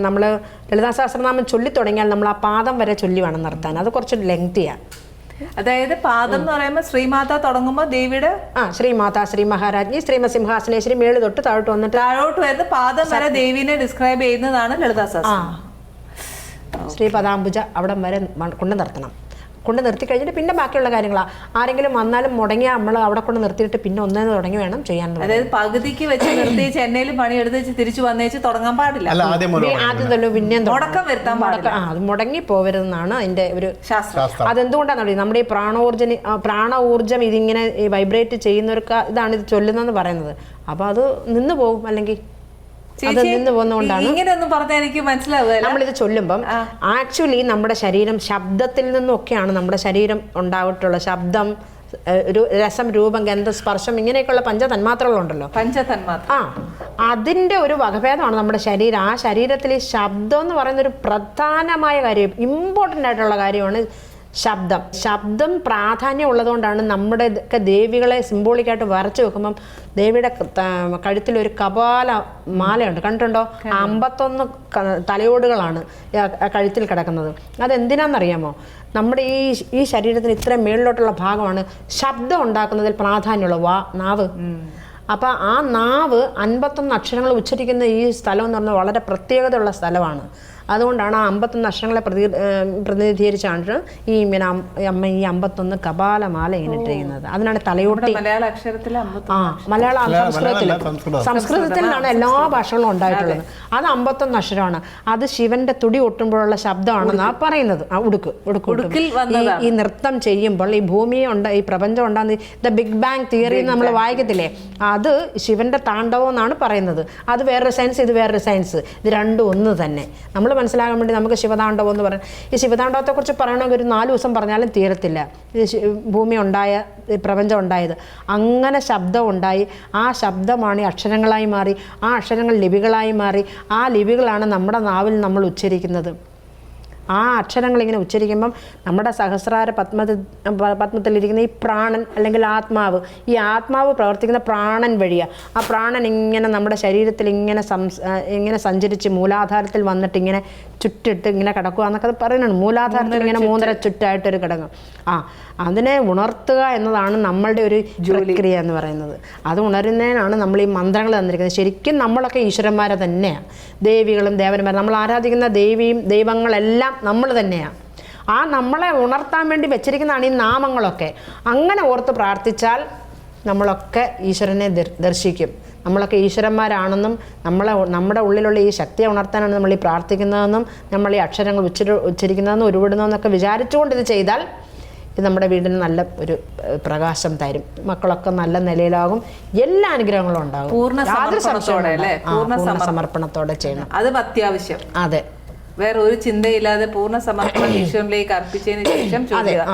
നമ്മൾ ലളിതാ സഹസ്രനാമം ചൊല്ലി തുടങ്ങിയാൽ നമ്മൾ ആ പാദം വരെ ചൊല്ലി വേണം നിർത്താൻ അത് കുറച്ച് ലെങ്തിയാണ് അതായത് പാദം എന്ന് പറയുമ്പോൾ ശ്രീമാത തുടങ്ങുമ്പോൾ ദേവിയുടെ ആ ശ്രീമാത ശ്രീ മഹാരാജ്ഞി ശ്രീമ സിംഹാസനേശ്വരി മേൾ തൊട്ട് താഴോട്ട് വന്നിട്ട് താഴോട്ട് വരുന്ന പാദം വരെ ദേവിനെ ഡിസ്ക്രൈബ് ചെയ്യുന്നതാണ് ലളിതാ സഹസ്രം ശ്രീ പദാംബുജ അവിടം വരെ കൊണ്ട് നിർത്തണം കൊണ്ട് നിർത്തി കഴിഞ്ഞിട്ട് പിന്നെ ബാക്കിയുള്ള കാര്യങ്ങളാണ് ആരെങ്കിലും വന്നാലും മുടങ്ങിയ നമ്മൾ അവിടെ കൊണ്ട് നിർത്തിയിട്ട് പിന്നെ ഒന്നേന്ന് തുടങ്ങി വേണം ചെയ്യാൻ അതായത് പകുതിക്ക് വെച്ച് നിർത്തി ചെന്നൈയിൽ പണിയെടുത്ത് വെച്ച് തിരിച്ചു വന്നേച്ച് തുടങ്ങാൻ പാടില്ല. അല്ല ആദ്യം തന്നെ പിന്നെ മുടക്കം വരുത്താൻ പാടില്ല. ആ അത് മുടങ്ങി പോകരുതെന്നാണ് അതിന്റെ ഒരു ശാസ്ത്രം. അതെന്തുകൊണ്ടാണ് അതെന്തുകൊണ്ടാണെന്ന് നമ്മുടെ ഈ പ്രാണോർജന പ്രാണ ഊർജം ഇതിങ്ങനെ വൈബ്രേറ്റ് ചെയ്യുന്നവർക്ക് ഇതാണ് ഇത് ചൊല്ലുന്നതെന്ന് പറയുന്നത്. അപ്പോൾ അത് നിന്ന് പോകും അല്ലെങ്കിൽ അത് നിന്ന് പോകുന്നതുകൊണ്ടാണ് ഇങ്ങനെയൊന്നും പറഞ്ഞാൽ എനിക്ക് മനസ്സിലാവുക നമ്മളിത് ചൊല്ലുമ്പം ആക്ച്വലി നമ്മുടെ ശരീരം ശബ്ദത്തിൽ നിന്നൊക്കെയാണ് നമ്മുടെ ശരീരം ഉണ്ടായിട്ടുള്ള ശബ്ദം ഒരു രസം രൂപം ഗന്ധ സ്പർശം ഇങ്ങനെയൊക്കെയുള്ള പഞ്ചതന്മാത്രകളുണ്ടല്ലോ. പഞ്ചതന്മാത്ര. ആ അതിന്റെ ഒരു വകഭേദമാണ് നമ്മുടെ ശരീരം. ആ ശരീരത്തിൽ ഈ ശബ്ദം എന്ന് പറയുന്ന ഒരു പ്രധാനമായ കാര്യം ഇമ്പോർട്ടന്റ് ആയിട്ടുള്ള കാര്യമാണ് ശബ്ദം. ശബ്ദം പ്രാധാന്യം ഉള്ളതുകൊണ്ടാണ് നമ്മുടെ ഒക്കെ ദേവികളെ സിംബോളിക്കായിട്ട് വരച്ചു വെക്കുമ്പം ദേവിയുടെ കഴുത്തിലൊരു കഴുത്തിൽ ഒരു കപാല മാലയുണ്ട്. കണ്ടിട്ടുണ്ടോ? അമ്പത്തൊന്ന് തലയോടുകളാണ് കഴുത്തിൽ കിടക്കുന്നത്. അതെന്തിനാണെന്നറിയാമോ? നമ്മുടെ ഈ ഈ ശരീരത്തിന് ഇത്രയും മേളിലോട്ടുള്ള ഭാഗമാണ് ശബ്ദം ഉണ്ടാക്കുന്നതിൽ പ്രാധാന്യമുള്ള വാ നാവ്. അപ്പോൾ ആ നാവ് അൻപത്തൊന്ന് അക്ഷരങ്ങൾ ഉച്ചരിക്കുന്ന ഈ സ്ഥലം എന്ന് പറഞ്ഞാൽ വളരെ പ്രത്യേകതയുള്ള സ്ഥലമാണ്. അതുകൊണ്ടാണ് ആ അമ്പത്തൊന്ന് അക്ഷരങ്ങളെ പ്രതി പ്രതിനിധീകരിച്ചാണ് ഈ ഇങ്ങനെ അമ്മ ഈ അമ്പത്തൊന്ന് കപാലമാല ഇങ്ങനെ ഇട്ടിരിക്കുന്നത്. അതിനാണ് തലയോട്ടി മലയാള അക്ഷരത്തിൽ ആ മലയാള സംസ്കൃതത്തിൽ സംസ്കൃതത്തിലാണ് എല്ലാ ഭാഷകളും ഉണ്ടായിട്ടുള്ളത്. അത്. അമ്പത്തൊന്ന് അക്ഷരമാണ്. അത് ശിവന്റെ തുടി ഒട്ടുമ്പോഴുള്ള ശബ്ദമാണെന്നാണ് പറയുന്നത്. ആ ഉടുക്ക് ഉടുക്ക് ഉടുക്കിൽ ഈ നൃത്തം ചെയ്യുമ്പോൾ ഈ ഭൂമിയെ ഉണ്ട് ഈ പ്രപഞ്ചം ഉണ്ടാകുന്ന ദ ബിഗ് ബാങ് തിയറി നമ്മൾ വായിക്കത്തില്ലേ? അത് ശിവന്റെ താണ്ഡവം എന്നാണ് പറയുന്നത്. അത് വേറൊരു സയൻസ് ഇത് വേറൊരു സയൻസ്. ഇത് രണ്ടും ഒന്ന് തന്നെ. നമ്മൾ മനസ്സിലാകാൻ വേണ്ടി നമുക്ക് ശിവതാണ്ഡവം എന്ന് പറയാം ഈ ശിവതാണ്ഡവത്തെക്കുറിച്ച് പറയണമെങ്കിൽ ഒരു നാല് ദിവസം പറഞ്ഞാലും തീരത്തില്ല. ഭൂമി ഉണ്ടായ പ്രപഞ്ചം ഉണ്ടായത്. അങ്ങനെ ശബ്ദം ഉണ്ടായി. ആ ശബ്ദമാണ് ഈ അക്ഷരങ്ങളായി മാറി. ആ അക്ഷരങ്ങൾ ലിപികളായി മാറി. ആ ലിപികളാണ് നമ്മുടെ നാവിൽ നമ്മൾ ഉച്ചരിക്കുന്നത്. ആ അക്ഷരങ്ങൾ ഇങ്ങനെ ഉച്ചരിക്കുമ്പം നമ്മുടെ സഹസ്രാര പത്മ പത്മത്തിലിരിക്കുന്ന ഈ പ്രാണൻ അല്ലെങ്കിൽ ആത്മാവ് ഈ ആത്മാവ് പ്രവർത്തിക്കുന്ന പ്രാണൻ വഴിയാണ് ആ പ്രാണൻ ഇങ്ങനെ നമ്മുടെ ശരീരത്തിൽ ഇങ്ങനെ സംസ് ഇങ്ങനെ സഞ്ചരിച്ച് മൂലാധാരത്തിൽ വന്നിട്ട് ഇങ്ങനെ ചുറ്റിട്ട് ഇങ്ങനെ കിടക്കുക എന്നൊക്കെ പറയുന്നുണ്ട്. മൂലാധാരത്തിൽ ഇങ്ങനെ മൂന്നര ചുറ്റായിട്ടൊരു കിടങ്ങും ആ അതിനെ ഉണർത്തുക എന്നതാണ് നമ്മളുടെ ഒരു പ്രക്രിയ എന്ന് പറയുന്നത്. അത് ഉണരുന്നതിനാണ് നമ്മൾ ഈ മന്ത്രങ്ങൾ തന്നിരിക്കുന്നത്. ശരിക്കും നമ്മളൊക്കെ ഈശ്വരന്മാരെ തന്നെയാണ് ദേവികളും ദേവന്മാരും നമ്മൾ ആരാധിക്കുന്ന ദേവിയും ദൈവങ്ങളെല്ലാം നമ്മൾ തന്നെയാണ് ആ നമ്മളെ ഉണർത്താൻ വേണ്ടി വെച്ചിരിക്കുന്നതാണ് ഈ നാമങ്ങളൊക്കെ. അങ്ങനെ ഓർത്ത് പ്രാർത്ഥിച്ചാൽ നമ്മളൊക്കെ ഈശ്വരനെ ദർശിക്കും. നമ്മളൊക്കെ ഈശ്വരന്മാരാണെന്നും നമ്മളെ നമ്മുടെ ഉള്ളിലുള്ള ഈ ശക്തിയെ ഉണർത്താനാണ് നമ്മൾ ഈ പ്രാർത്ഥിക്കുന്നതെന്നും നമ്മൾ ഈ അക്ഷരങ്ങൾ ഉച്ചരി ഉച്ചരിക്കുന്നതെന്നും ഉരുവിടുന്നതെന്നൊക്കെ വിചാരിച്ചുകൊണ്ട് ഇത് ചെയ്താൽ ഇത് നമ്മുടെ വീടിന് നല്ല ഒരു പ്രകാശം തരും. മക്കളൊക്കെ നല്ല നിലയിലാകും. എല്ലാ അനുഗ്രഹങ്ങളും ഉണ്ടാകും. യാതൊരു പൂർണ സമർപ്പണത്തോടെ ചെയ്യണം. അത് അത്യാവശ്യം. അതെ. വേറെ ഒരു ചിന്തയില്ലാതെ പൂർണ സമർപ്പണം ഈശ്വരനിലേക്ക് അർപ്പിച്ചതിന് ശേഷം ചോദ്യം